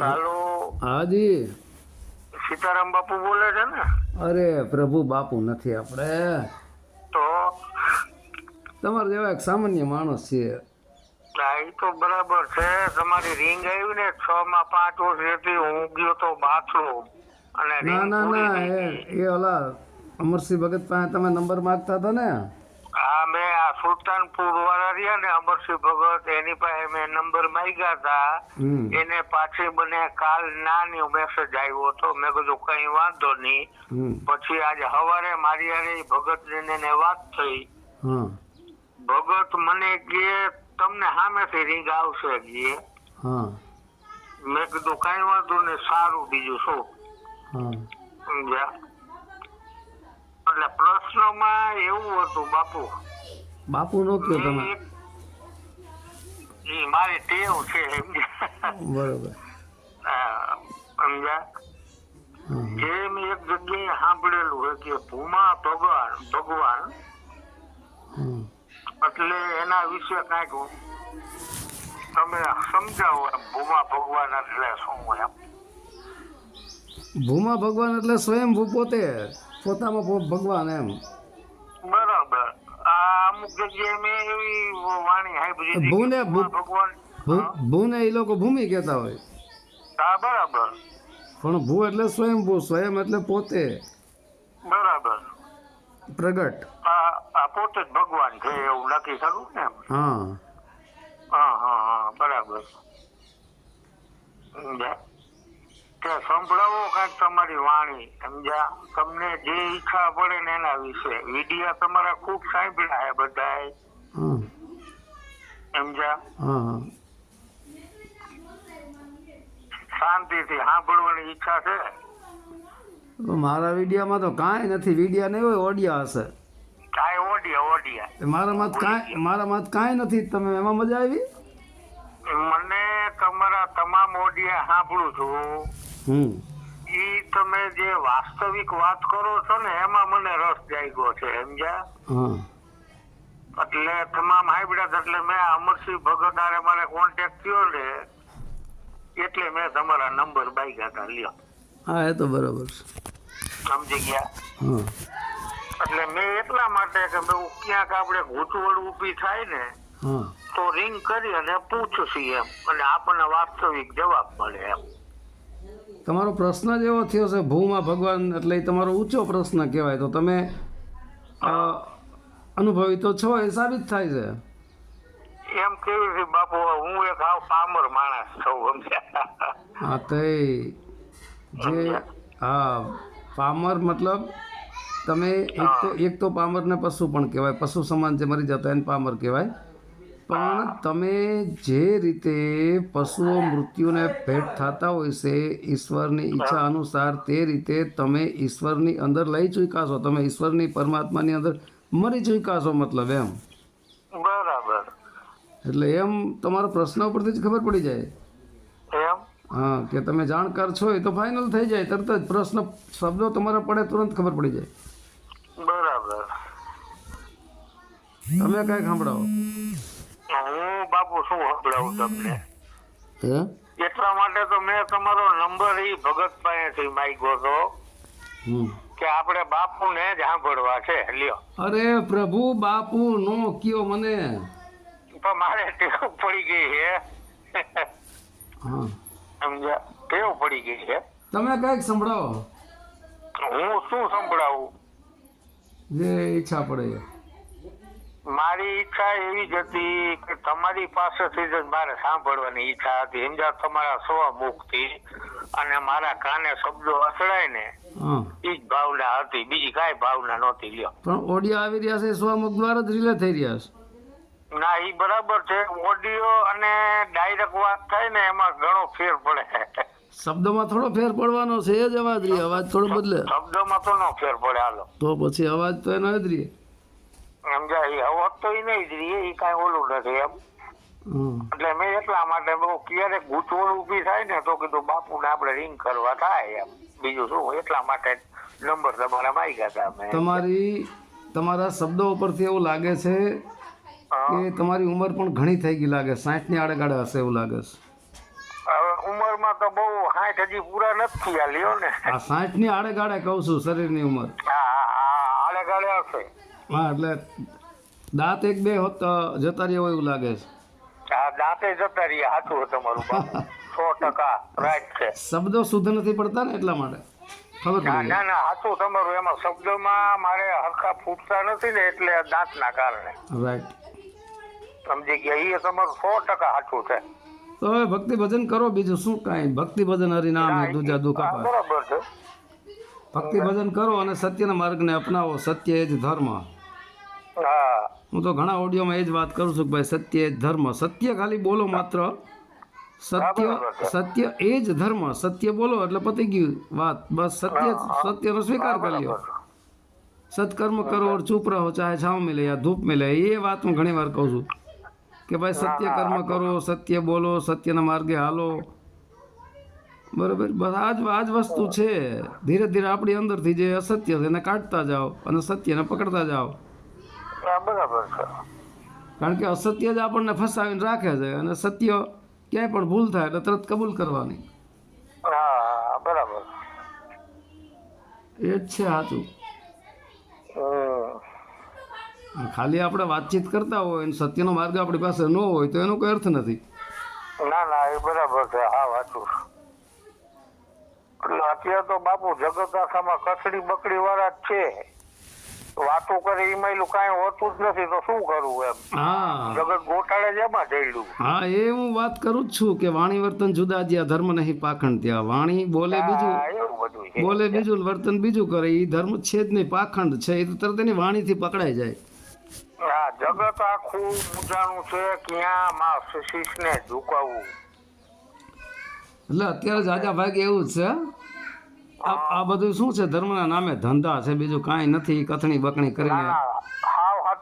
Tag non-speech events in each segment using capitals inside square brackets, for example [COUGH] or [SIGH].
હાલો. હાજી સીતારામ બાપુ બોલે છે ને? અરે પ્રભુ બાપુ નથી આપણે. તો? તમારા જેવા એક સામાન્ય માણસ છીએ એ તો બરાબર છે. તમારી રિંગ આવી ને છ માં પાંચ વર્ષ હતી હું ગયો તો બાથરૂમ અને ના ના ના એ એ ઓલા અમરસિંહ ભગત પાસે તમે નંબર માગતા હતા ને? હા મેં આ સુલતાનપુર વાળા રહ્યા ને અમરસિંહ ભગત એની પાસે મેં નંબર માંગ્યા હતા. એને પાછી મને કાલ નાની મેસેજ આવ્યો હતો. મેં કીધું કઈ વાંધો નહીં. પછી આજે સવારે મારી હારે ભગત ને વાત થઈ. ભગત મને કે તમને સામેથી રીંગ આવશે કે મેં કીધું કઈ વાંધો નહીં સારું બીજું શું? સમજ્યા? એટલે પ્રશ્નમાં એવું હતું બાપુ. બાપુ નો કયો તમે એ મારી ટેવ છે બરોબર. સમજ્યા? જે મેં એક જગ્યાએ સાંભળેલું હોય કે ભૂમા ભગવાન ભગવાન. એટલે એના વિશે કાંઈક તમે સમજાવો ભૂમા ભગવાન એટલે શું એમ? ભૂમા ભગવાન એટલે સ્વયંભૂ પોતે. પોતામાં પોત ભગવાન એમ. બરાબર. આ અમુક જગ્યાએ મેં એવી વાણી હાઈ ભૂને ભગવાન ભૂને એ લોકો ભૂમિ કહેતા હોય. હા બરાબર. પણ ભૂ એટલે સ્વયંભૂ સ્વયં એટલે પોતે. બરાબર. પ્રગટ. આ પોતે જ ભગવાન છે એવું નક્કી કરવું ને. હા. હા હા હા બરાબર. સમજ્યા સંભળાવો કાંઈક તમારી વાણી. સમજ્યા? તમને જે ઈચ્છા પડે ને એના વિશે. વિડિયા તમારા ખૂબ સાંભળ્યા છે બધાય. સમજ્યા? હા હા. શાંતિથી સાંભળવાની ઈચ્છા છે? મારા વિડિયામાં તો કાંઈ નથી. વિડીયા નહીં હોય ઓડિયા હશે. કાંઈ ઓડિયા ઓડિયા. મારામાં કાંઈ મારામાં કાંઈ નથી. તમે એમાં મજા આવી? મને તમારા તમામ ઓડિયા સાંભળું છું. ઈ તમે જે વાસ્તવિક વાત કરો છો ને એમાં મને રસ જાગ્યો છે સમજ્યા? એટલે તમામ હાઈબ્રિડ એટલે મેં અમરસિંહ ભગત આરે મારે કોન્ટેક્ટ થયો ને એટલે મેં તમારા નંબર બાઈકા હતા લ્યો. હા એ તો બરાબર છે. સમજી ગયા? એટલે મેં એટલા માટે કે મેં ક્યાંક આપણે ગૂંચવડ ઊભી થાય ને તો રિંગ કરી અને પૂછશી એમ અને આપણને વાસ્તવિક જવાબ મળે એમ. તમારો પ્રશ્ન જ એવો થયો છે ભૂમાં ભગવાન એટલે તમારો ઊંચો પ્રશ્ન કહેવાય. તો તમે અનુભવી તો છો એ સાબિત થાય છે. એમ કેવી છે બાપુ હું એક આવ પામર માણસ છું હા તે જે હા પામર મતલબ તમે એક તો એક તો પામરને પશુ પણ કહેવાય. પશુ સમાન જે મરી જતા એને પામર કહેવાય. પણ તમે જે રીતે પશુઓ મૃત્યુને ભેટ થતા હોય છે ઈશ્વરની ઈચ્છા અનુસાર તે રીતે તમે ઈશ્વરની અંદર લઈ ચૂક્યા છો તમે ઈશ્વરની પરમાત્માની અંદર મરી ચૂક્યા છો મતલબ એમ. બરાબર. એટલે એમ તમારો પ્રશ્ન ઉપરથી જ ખબર પડી જાય. એમ? હા કે તમે જાણકાર છો એ તો ફાઇનલ થઈ જાય. તરત જ પ્રશ્ન શબ્દો તમારા પડે તુરંત ખબર પડી જાય. બરાબર. તમે કાંઈક સાંભળાવો હું શું સંભળાવું તમને. એટલા માટે તો મેં તમારો નંબર ઈ ભગત પાસેથી માંગ્યો હતો કે આપણે બાપુને જ સાંભળવા છે. લ્યો. અરે પ્રભુ બાપુ નો કયો મને. પણ મારે ટેવ પડી ગઈ છે. હા. સમજ્યા? ટેવ પડી ગઈ છે. તમે કંઈક સંભળાવો. હું શું સંભળાવું? જે ઈચ્છા પડે. એ. મારી ઈચ્છા એવી જ હતી કે તમારી પાસેથી જ મારે સાંભળવાની ઈચ્છા હતી. સમજ્યા તમારા સ્વમુખથી અને મારા કાને શબ્દો અથડાય ને એ જ ભાવના હતી. બીજી કાંઈ ભાવના નહોતી લ્યો. પણ ઓડિયો આવી રહ્યા છે સ્વમુખ દ્વારા જ રિલે થઈ રહ્યા છે. ના એ બરાબર છે. ઓડિયો અને ડાયરેક્ટ વાત થાય ને એમાં ઘણો ફેર પડે. શબ્દોમાં થોડો ફેર પડવાનો છે એ જ અવાજ રહી. અવાજ થોડો બદલે. શબ્દોમાં તો ન ફેર પડે હાલો. તો પછી અવાજ તો એનો જ રહી. સમજાય હોત તો એ નહીં જ રહીએ એ કાંઈ ઓલું નથી એમ. એટલે મેં એટલા માટે બહુ ક્યારેક ગૂંચવણ ઊભી થાય ને તો કીધું બાપુને આપણે રિંગ કરવા થાય એમ. બીજું શું એટલા માટે નંબર તમારા માંગ્યા હતા મેં. તમારી તમારા શબ્દો ઉપરથી એવું લાગે છે. કે તમારી ઉંમર પણ ઘણી થઈ ગઈ લાગે સાઠની આડેગાડે હશે એવું લાગે છે. હવે ઉંમરમાં તો બહુ સાઠ હજી પૂરા નથી આ લ્યો ને. સાઠની આડેગાડે કહું છું શરીરની ઉંમર. આડેગાડે હા હા હા એટલે દાંત એક બે હોત તો જતા રહ્યા હોય એવું લાગે છે. આ દાંતે જતા રહ્યા સાચું તમારું સો ટકા રાઈટ છે. શબ્દો શુદ્ધ નથી પડતા ને એટલા માટે? ખબર ના ના ના સાચું તમારું એમાં શબ્દોમાં મારે હરખા ફૂટતા નથી ને એટલે દાંતના કારણે. રાઈટ સમજી ગયા એ તમારું સો ટકા સાચું છે. તો હવે ભક્તિ ભજન કરો બીજું શું કાંઈ? ભક્તિ ભજન હરિનામ હે દૂજા દુઃખ બરાબર છે. ભક્તિ ભજન કરો અને સત્યના માર્ગને અપનાવો. સત્ય એ જ ધર્મ. હા. હું તો ઘણા ઓડિયોમાં એ જ વાત કરું છું કે ભાઈ સત્ય એ જ ધર્મ. સત્ય ખાલી બોલો માત્ર. સત્ય સત્ય એ જ ધર્મ. સત્ય બોલો એટલે પતી ગયું વાત. બસ સત્ય સત્યનો સ્વીકાર કરી લ્યો. સત્કર્મ કરો ઓર ચૂપ રહો ચાહે છાવ મિલે યા ધૂપ મિલે. એ વાત હું ઘણી વાર કહું છું. કે ભાઈ સત્ય કર્મ કરો સત્ય બોલો સત્યના માર્ગે હાલો. બરાબર? બસ આજ આજ વસ્તુ છે. ધીરે ધીરે આપણી અંદરથી જે અસત્ય છે એને કાઢતા જાઓ અને સત્યને પકડતા જાઓ. હા, બરાબર છે. કારણ કે અસત્ય જ આપણને ફસાવીને રાખે છે અને સત્ય ક્યાંય પણ ભૂલ થાય એટલે તરત કબૂલ કરવાની. હા બરાબર. એ જ છે સાચું. ખાલી આપણે વાતચીત કરતા હોય અને સત્યનો માર્ગ આપણી પાસે ન હોય તો એનો કોઈ અર્થ નથી. ના ના એ બરાબર છે. હા વાંચું. એટલે અત્યારે તો બાપુ જગત આખામાં કસડી બકડી વાળા જ છે. વાતો કરી એમાં કાંઈ હોતું જ નથી તો શું કરવું એમ? હા. જગત ગોટાળે જ એમાં જઈડું હા એ હું વાત કરું જ છું કે વાણી વર્તન જુદા જ્યાં ધર્મ નહીં પાખંડ ત્યાં. વાણી બોલે બીજું. બોલે બીજું વર્તન બીજું કરે એ ધર્મ છે જ નહીં પાખંડ છે એ તો તરત એની વાણીથી પકડાઈ જાય. હા જગત આખું ઉજાણું છે ક્યાં માં શીશને ઝુકાવવું? એટલે અત્યારે જાજા ભાગે એવું જ છે આ બધું શું છે? ધર્મના નામે ધંધા છે બીજું કાંઈ નથી. કથણી બકણી કરીને. ના હાવ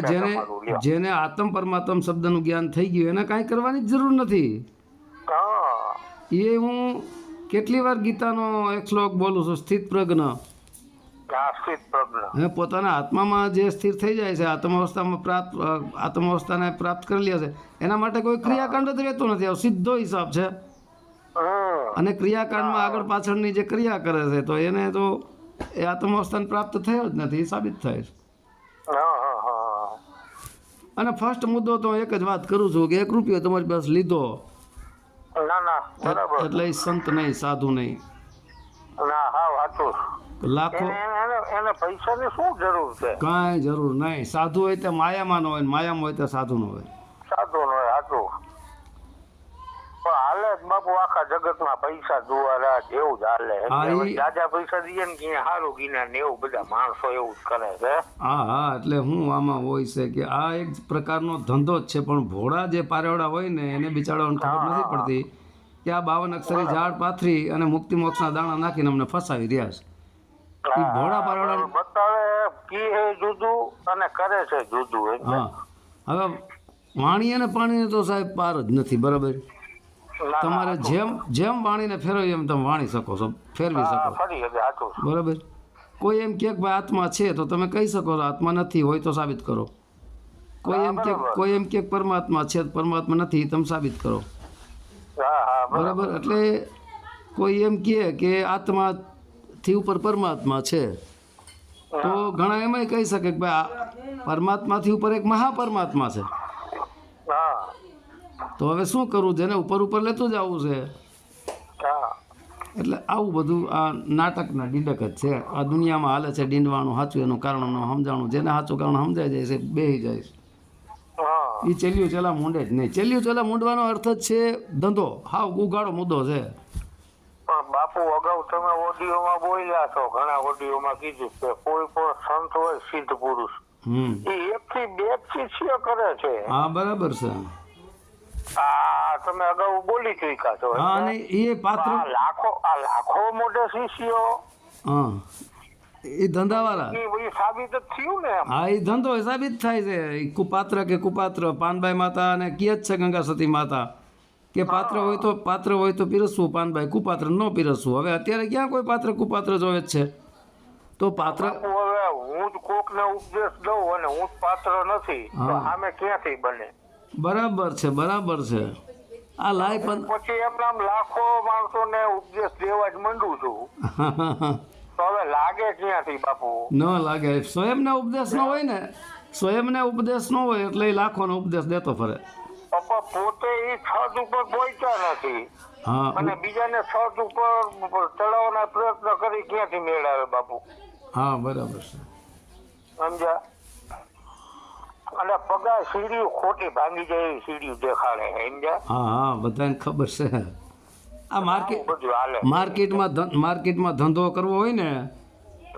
જેને જેને આત્મ પરમાત્મ શબ્દનું જ્ઞાન થઈ ગયું એને કાંઈ કરવાની જરૂર નથી. એ હું કેટલી વાર ગીતાનો એક શ્લોક બોલું છું સ્થિત પ્રજ્ઞ. અને પોતાના આત્મામાં જે સ્થિર થઈ જાય છે આત્મ અવસ્થામાં પ્રાપ્ત અ, આત્મ અવસ્થાને પ્રાપ્ત કરી લે છે એના માટે કોઈ ક્રિયાકાંડ જ રહેતો નથી. સીધો હિસાબ છે. અને ક્રિયાકાંડમાં આગળ પાછળની જે ક્રિયા કરે છે તો એને તો એ આત્મ પ્રાપ્ત થયો જ નથી એ સાબિત થાય છે. અને ફર્સ્ટ મુદ્દો તો એક જ વાત કરું છું કે એક રૂપિયો તમારી પાસે લીધો. ના ના બરાબર. એટલે સંત નહીં સાધુ નહીં. લાખો એને પૈસાની શું જરૂર છે? કાંઈ જરૂર નહીં. સાધુ હોય તે માયામાં ન હોય માયામાં હોય તે સાધુ ન હોય. સાધુ નો સાચું. પણ હાલે બાપુ આખા જગતમાં પૈસા દ્વારા જેવું જ હાલે. જાજા પૈસા દઈએ ને ક્યાં સારું ગીના ને એવું બધા માણસો એવું જ કરે છે. હા હા એટલે હું આમાં હોય છે કે આ એક પ્રકારનો ધંધો જ છે પણ ભોળા જે પારેવડા હોય ને એને બિચારાઓને ખબર નથી પડતી કે આ બાવન અક્ષરી ઝાડ પાથરી અને મુક્તિ મોક્ષના દાણા નાખીને અમને ફસાવી રહ્યા છે. ઈ ભોળા પારેવડા બતાવે કી જુદું અને કરે છે જુદું હા. હવે વાણી અને પાણીને તો સાહેબ પાર જ નથી બરાબર? તમારે જેમ જેમ વાણીને ફેરવી એમ તમે વાણી શકો છો. ફેરવી શકો. બરાબર? કોઈ એમ કે ભાઈ આત્મા છે તો તમે કહી શકો છો આત્મા નથી હોય તો સાબિત કરો. કોઈ એમ કે કોઈ એમ કે પરમાત્મા છે પરમાત્મા નથી તમે સાબિત કરો. બરાબર. એટલે કોઈ એમ કહે કે આત્માથી ઉપર પરમાત્મા છે તો ઘણા એમાંય કહી શકે કે ભાઈ પરમાત્માથી ઉપર એક મહાપરમાત્મા છે. તો હવે શું કરવું જેને ઉપર ઉપર લેતું જ આવવું છે. એટલે આવું બધું આ નાટકના ડીડક જ છે. આ દુનિયામાં હાલે છે ડીંડવાનું સાચું એનું કારણ સમજાણું. જેને સાચું કારણ સમજાઈ જાય છે બે જાય છે. એ ચેલ્યું ચેલા મૂંડે જ નહીં. ચેલ્યું ચેલા મૂંડવાનો અર્થ જ છે ધંધો. હાવ ઉગાડો મુદ્દો છે. પણ બાપુ અગાઉ તમે ઓડિયોમાં બોલ્યા છો ઘણા ઓડિયોમાં કીધું કે કોઈ પણ સંત હોય સિદ્ધ પુરુષ. હમ. એ એક થી બેથી કરે છે. હા બરાબર છે. તમે અગાઉ બોલી ચૂક્યા છો. હા અને એ પાત્ર લાખો આ લાખો મોટો શિષ્યો હા. એ ધંધાવાળા. સાબિત જ થયું ને હા એ ધંધો સાબિત થાય છે. કુપાત્ર કે કુપાત્ર પાનબાઈ માતા અને કિય છે ગંગા સતી માતા. કે પાત્ર હોય તો પાત્ર હોય તો પીરસવું પાનબાઈ કુપાત્ર ન પીરસવું. હવે અત્યારે ક્યાં કોઈ પાત્ર કુપાત્ર જોવે જ છે? તો પાત્ર હવે હું જ કોક ને ઉપદેશ દઉં અને હું જ પાત્ર નથી તો. સામે ક્યાંથી બને? બરાબર છે બરાબર છે. આ લાઈ પણ પછી એમના લાખો માણસોને ઉપદેશ દેવા જ માંડું છું. [LAUGHS] તો હવે લાગે ક્યાંથી બાપુ? ન લાગે. સ્વયંને ઉપદેશ ન હોય ને સ્વયંને ઉપદેશ ન હોય એટલે એ લાખોનો ઉપદેશ દેતો ફરે. પપ્પા પોતે એ છત ઉપર પહોંચ્યા નથી. હા અને બીજાને છત ઉપર ચડાવવાના પ્રયત્ન કરી ક્યાંથી મેળવે બાપુ? હા બરાબર છે. સમજ્યા? અને પગા સીડી ખોટી ભાંગી જાય એવી સીડીઓ દેખાડે સમજ્યા? હા હા બધાને ખબર છે. આ માર્કેટ બધું હાલે. માર્કેટમાં માર્કેટમાં ધંધો કરવો હોય ને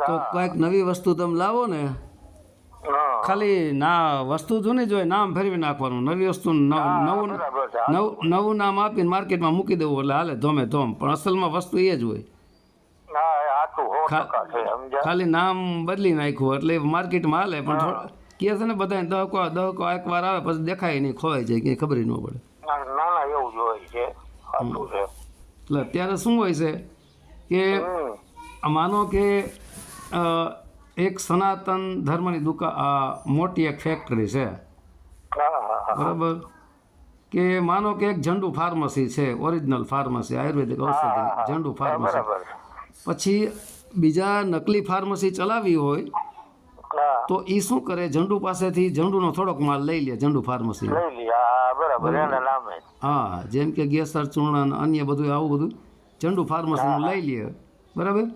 તો કંઈક નવી વસ્તુ તમે લાવો ને ખાલી ના વસ્તુ જૂની જોઈએ નામ ફેરવી નાખવાનું. નવી વસ્તુ નવું નવું નામ આપીને માર્કેટમાં મૂકી દેવું એટલે હાલે ધોમે ધોમ. પણ અસલમાં વસ્તુ એ જ હોય. ખાલી નામ બદલી નાખ્યું એટલે માર્કેટમાં હાલે પણ કહે છે ને બધાને દહકો દહકો એક વાર આવે પછી દેખાય નહીં ખોવાઈ જાય કંઈ ખબર ન પડે. ના ના એવું જ હોય છે. એટલે ત્યારે શું હોય છે કે માનો કે એક સનાતન ધર્મની દુકાન મોટી એક ફેક્ટરી છે. બરાબર? કે માનો કે એક ઝંડુ ફાર્મસી છે ઓરિજિનલ ફાર્મસી આયુર્વેદિક ઔષધિ ઝંડુ ફાર્મસી પછી બીજા નકલી ફાર્મસી ચલાવી હોય તો એ શું કરે? ઝંડુ પાસેથી ઝંડુનો થોડોક માલ લઈ લે ઝંડુ ફાર્મસી. બરાબર એના નામે. હા જેમ કે ગેસર ચૂર્ણ અને અન્ય બધું આવું બધું ઝંડુ ફાર્મસીનું લઈ લે. બરાબર?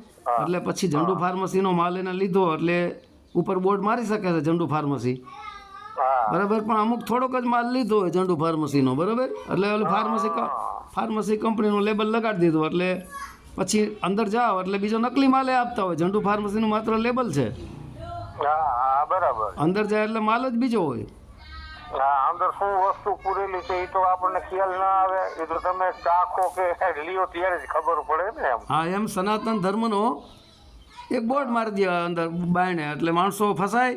એટલે પછી ઝંડુ ફાર્મસીનો માલ એને લીધો એટલે ઉપર બોર્ડ મારી શકે છે ઝંડુ ફાર્મસી. બરાબર? પણ અમુક થોડોક જ માલ લીધો હોય ઝંડુ ફાર્મસીનો બરાબર? એટલે ઓલું ફાર્મસી ફાર્મસી કંપનીનું લેબલ લગાડી દીધું એટલે પછી અંદર જાઓ એટલે બીજો નકલી માલે આપતા હોય. ઝંડુ ફાર્મસીનું માત્ર લેબલ છે. બરાબર. અંદર જાય એટલે માલ જ બીજો હોય. હા અંદર શું વસ્તુ પૂરેલી છે એ તો આપણને ખ્યાલ ના આવે. એ તો તમે ચાખો કે લ્યો ત્યારે જ ખબર પડે ને એમ. હા એમ સનાતન ધર્મનો એક બોર્ડ મારી દે અંદર બાયણે એટલે માણસો ફસાય.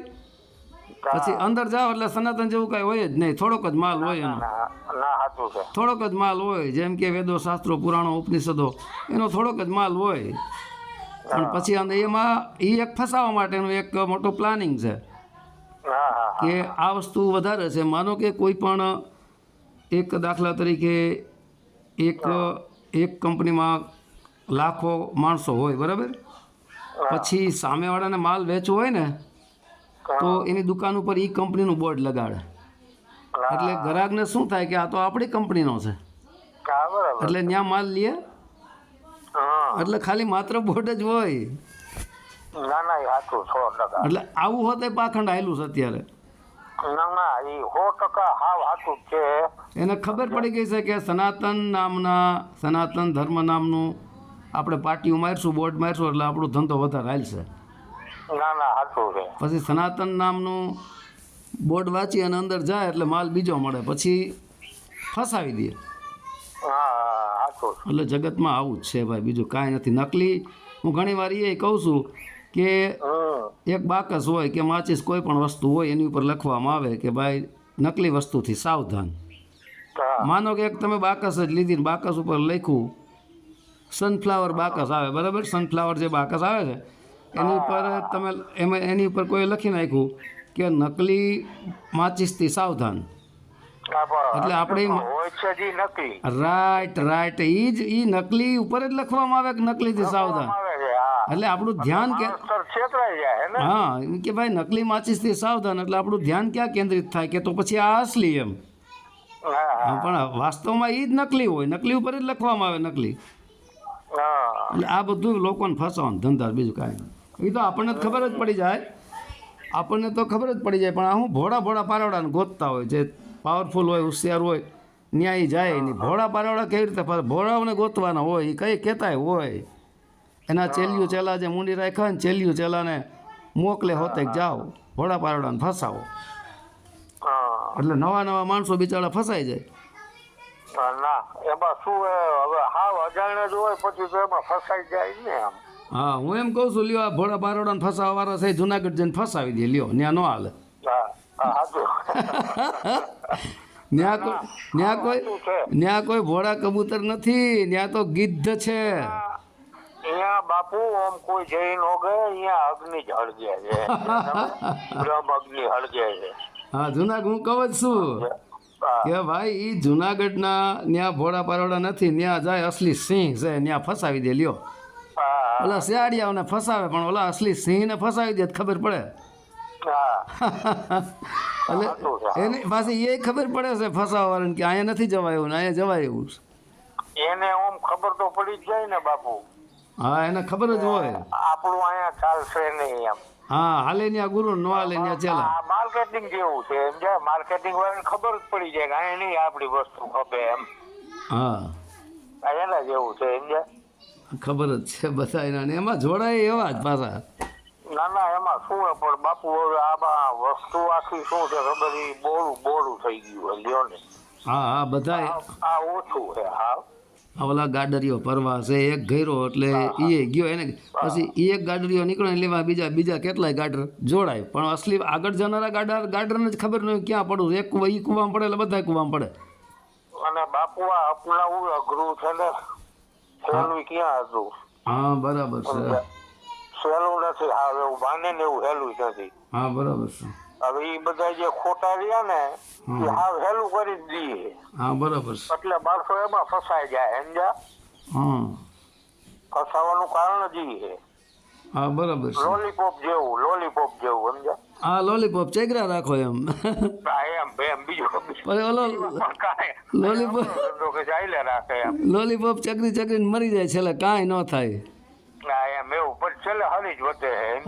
પછી અંદર જાઓ એટલે સનાતન જેવું કાંઈ હોય જ નહીં. થોડોક જ માલ હોય એનો. થોડોક જ માલ હોય. જેમ કે વેદો શાસ્ત્રો પુરાણો ઉપનિષદો એનો થોડોક જ માલ હોય. પણ પછી અંદર એમાં એ એક ફસાવા માટેનું એક મોટું પ્લાનિંગ છે. કે આ વસ્તુ વધારે છે. માનો કે કોઈ પણ એક દાખલા તરીકે એક એક કંપનીમાં લાખો માણસો હોય બરાબર? પછી સામેવાળાને માલ વેચવો હોય ને તો એની દુકાન ઉપર એ કંપનીનું બોર્ડ લગાડે. એટલે ગ્રાહકને શું થાય કે આ તો આપણી કંપનીનો છે. બરાબર. એટલે ત્યાં માલ લે. એટલે ખાલી માત્ર બોર્ડ જ હોય. એટલે આવું હોતે પાખંડ આવેલું છે અત્યારે. ના ના એ સો ટકા હાવ સાચું છે. એને ખબર પડી ગઈ છે કે સનાતન નામના સનાતન ધર્મ નામનું આપણે પાટીઓ મારશું બોર્ડ મારશું એટલે આપણો ધંધો વધારે હાલશે ના ના હાચું છે. પછી સનાતન નામનું બોર્ડ વાંચી અને અંદર જાય એટલે માલ બીજો મળે પછી ફસાવી દે. એટલે જગતમાં આવું જ છે ભાઈ બીજું કાંઈ નથી. નકલી હું ઘણી વાર એ કહું છું કે એક બાકસ હોય કે માચીસ કોઈ પણ વસ્તુ હોય એની ઉપર લખવામાં આવે કે ભાઈ નકલી વસ્તુથી સાવધાન. માનો કે એક તમે બાકસ જ લીધી ને બાકસ ઉપર લખ્યું સનફ્લાવર બાકસ આવે બરાબર? સનફ્લાવર જે બાકસ આવે છે એની ઉપર તમે એમાં એની ઉપર કોઈ લખી નાખ્યું કે નકલી માચીસથી સાવધાન. એટલે આપણે રાઈટ રાઈટ. એ જ એ નકલી ઉપર જ લખવામાં આવે કે નકલીથી સાવધાન? એટલે આપણું ધ્યાન કે હે કે ભાઈ નકલી માચીસથી સાવધાન એટલે આપણું ધ્યાન ક્યાં કેન્દ્રિત થાય કે તો પછી આ અસલી એમ? પણ વાસ્તવમાં એ જ નકલી હોય નકલી ઉપર જ લખવામાં આવે નકલી. એટલે આ બધું લોકોને ફસાવાનું ધંધા બીજું કાંઈ નહીં. એ તો આપણને તો ખબર જ પડી જાય. આપણને તો ખબર જ પડી જાય પણ આ હું ભોળા ભોળા પારવડાને ગોતતા હોય જે પાવરફુલ હોય હોશિયાર હોય ન્યાય જાય નહીં. ભોળા પારવડા કેવી રીતે ભોળાઓને ગોતવાના હોય એ કંઈ કહેતાય હોય. એના ચેલિયું ચેલા જે મૂંડી રાખ્યા ને ચેલિયું ચેલાને મોકલે હોતે જાઓ. ભોળા પારડાને ફસાવો એટલે નવા નવા માણસો બિચારા ફસાઈ જાય. હા, ના. એમાં શું હવે હાવ અજાણ્યા જ હોય પછી તો એમાં ફસાઈ જાય ને આમ. હા હું એમ કહું છું લ્યો આ ભોળા પારવડાને ફસાવા વાળા છે જુનાગઢ જઈને ફસાવી દે લ્યો. ત્યાં ન હાલે. [LAUGHS] ન્યા કોઈ ન્યા કોઈ ન્યા કોઈ ભોળા કબૂતર નથી ન્યા તો ગિદ્ધ છે. અહીંયા બાપુ આમ કોઈ જઈ નો ગયે અહીંયા અગ્નિ જ હળગે છે. [LAUGHS] બ્રહ્મ અગ્નિ હળગે છે. હા જુનાગઢ હું કહું જ છું કે ભાઈ ઈ જુનાગઢના ન્યા ભોળા પારોડા નથી ન્યા જાય અસલી સિંહ છે ન્યા ફસાવી દે લ્યો. ઓલા શિયાળિયાઓને ફસાવે પણ ઓલા અસલી સિંહને ફસાવી દે ખબર પડે. એટલે એને પાછી એ ખબર પડે છે ફસાવાવાળાને કે અહીંયા નથી જવાય એવું ને અહીંયા જવાય એવું એને ઓમ ખબર તો પડી જ જાય ને બાપુ. હા એને ખબર જ હોય. આપણું અહીંયા ચાલશે નહીં એમ. હા હાલે ન્યા ગુરુ નો હાલે ન્યા ચાલે આ માર્કેટિંગ જેવું છે એમ જાય માર્કેટિંગ વાળાને ખબર જ પડી જાય કે અહીંયા નહીં આપણી વસ્તુ ખપે એમ. હા. આ એના જેવું છે એમ જાય ખબર જ છે બધા એના ને એમાં જોડાય એવા જ પાછા. ના ના એમાં શું હે પણ બાપુ હવે આમાં વસ્તુ આખી શું છે ખબર? એ બોરું બોરું થઈ ગયું હે લ્યો ને. હા હા બધા આ- આ ઓછું છે હા. આ ઓલા ગાડરીઓ પરવા છે એક ઘેરો એટલે એ ગયો એને. પછી ઈ એક ગાડરીઓ નીકળે લેવા બીજા બીજા કેટલાય ગાડર જોડાય. પણ અસલી આગળ જનારા ગાડર ગાડરને જ ખબર નહીં ક્યાં પડું. એક કુવા ઈ કુવામાં પડે એટલે બધા કુવામાં પડે. અને બાપુ આ અપનાવવું અઘરું છે ને? સહેલું ક્યાં હતું? હા બરાબર છે. સહેલું નથી. હા એવું માને ને એવું હેલું નથી. હા બરાબર છે. હવે એ બધા જે ખોટા રહ્યા ને એ હાવ હેલું કરી દઈએ હા બરાબર એટલે માણસો એમાં ફસાઈ જાય સમજ્યા હા ફસાવાનું કારણ જ એ હા બરાબર લોલીપોપ જેવું લોલીપોપ જેવું સમજ્યા હા લોલીપોપ ચેગરા રાખો એમ એમ એમ બીજું બીજું ઓલો લોલીપોપ રાખે એમ લોલીપોપ ચકરી ચકરી મરી જાય છેલ્લે કાંઈ ન થાય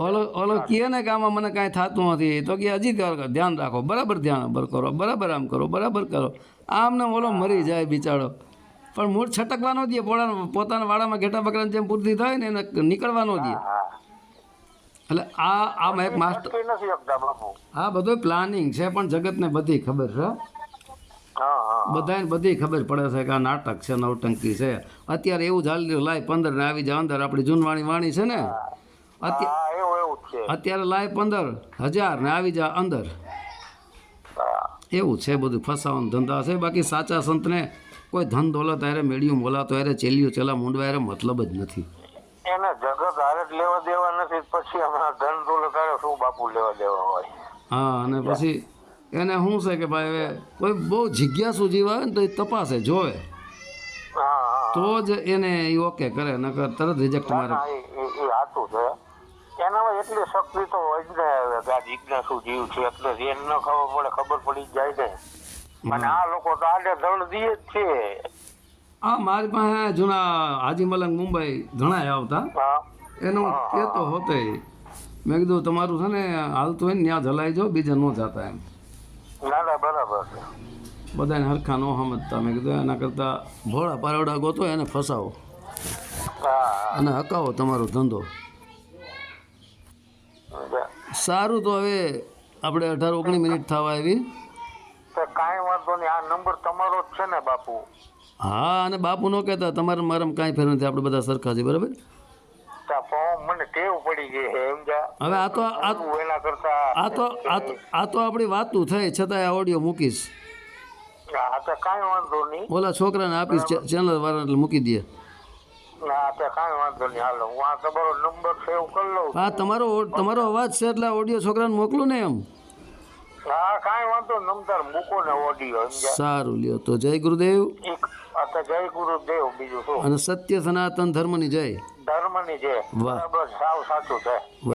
ઓલો ઓલો કહે ને કે આમાં મને કાંઈ થતું નથી. તો કે હજી ધ્યાન રાખો. બરાબર ધ્યાન કરો. બરાબર આમ કરો. બરાબર કરો. આમ ને ઓલો મરી જાય બિચારો. પણ મૂળ છટકવા ન દે. પોતાના પોતાના વાડામાં ઘેટા બકરાની જેમ પૂરતી થાય ને એને નીકળવા ન દે એટલે આ આમ એક માસ્ટર હા બધું પ્લાનિંગ છે પણ જગતને બધી ખબર છે બધાને બધી ખબર પડે છે કે આ નાટક છે નવટંકી છે. અત્યારે એવું ચાલી રહ્યું લાય પંદર ને આવી જાય અંદર આપણી જૂનવાણી વાણી છે ને. અત્યારે લાય પંદર હજાર ને આવી જા અંદર. એવું છે બધું ફસાવાનું ધંધા છે. બાકી સાચા સંતને કોઈ ધન દોલત હારે મેળ્યું બોલાતો અરે ચેલ્યું ચેલા મૂંડવા અરે મતલબ જ નથી. એને જગત હારે લેવા દેવા નથી પછી હમણાં ધન દોલત શું બાપુ લેવા દેવા હોય? હા અને પછી એને શું છે કે ભાઈ હવે કોઈ બહુ જિજ્ઞાસુ જીવ આવે ને તો એ તપાસે જોવે. તો જ એને એ ઓકે કરે નકર તરત રિજેક્ટ મારે. સાચું છે. એનામાં એટલી શક્તિ તો હોય જ ને કે આ જિજ્ઞાસુ જીવ છે એટલે એને ન ખબર પડે ખબર પડી જાય ને. અને આ લોકો તો આડે ધડ દીએ જ છે. આ મારી પાસે જૂના હાજી મલંગ મુંબઈ ઘણા આવતા. એનું કહેતો હોતે મેં કીધું તમારું છે ને હાલતું હોય ને ત્યાં જલાઈ જાઓ બીજા ન જતા એમ. ના ના બરાબર. બધાને હરખા ન સમજતા. મેં કીધું એના કરતાં ભોળા પારવડા ગોતો એને ફસાવો. અને હકાવો તમારો ધંધો. સારું તો હવે આપણે અઢાર ઓગણીસ મિનિટ થવા આવી. કાંઈ વાંધો નહીં. આ નંબર તમારો જ છે ને બાપુ. હા અને બાપુ ન કહેતા તમારે મારામાં કાંઈ ફેર નથી. આપણે બધા સરખા છે બરાબર? ટેવ પડી ગઈ છે એમ જા હવે આ તો એના કરતા આ તો આ તો આપણી વાતું થઈ છતાંય આ ઓડિયો મૂકીશ. હા તો કાંઈ વાંધો નહીં. ઓલા છોકરાને આપીશ ચેનલ વાળાને એટલે મૂકી દે. હું તમારો નંબર સેવ કરી લઉં હા તમારો તમારો અવાજ છે એટલે ઓડિયો છોકરાને મોકલું ને એમ. હા કાંઈ વાંધો. નમતાર મૂકો ને ઓડિયો સારું લ્યો તો જય ગુરુદેવ. જય ગુરુદેવ બીજું અને સત્ય સનાતન ધર્મની જય. ધર્મની છે બરાબર સાવ સાચું છે.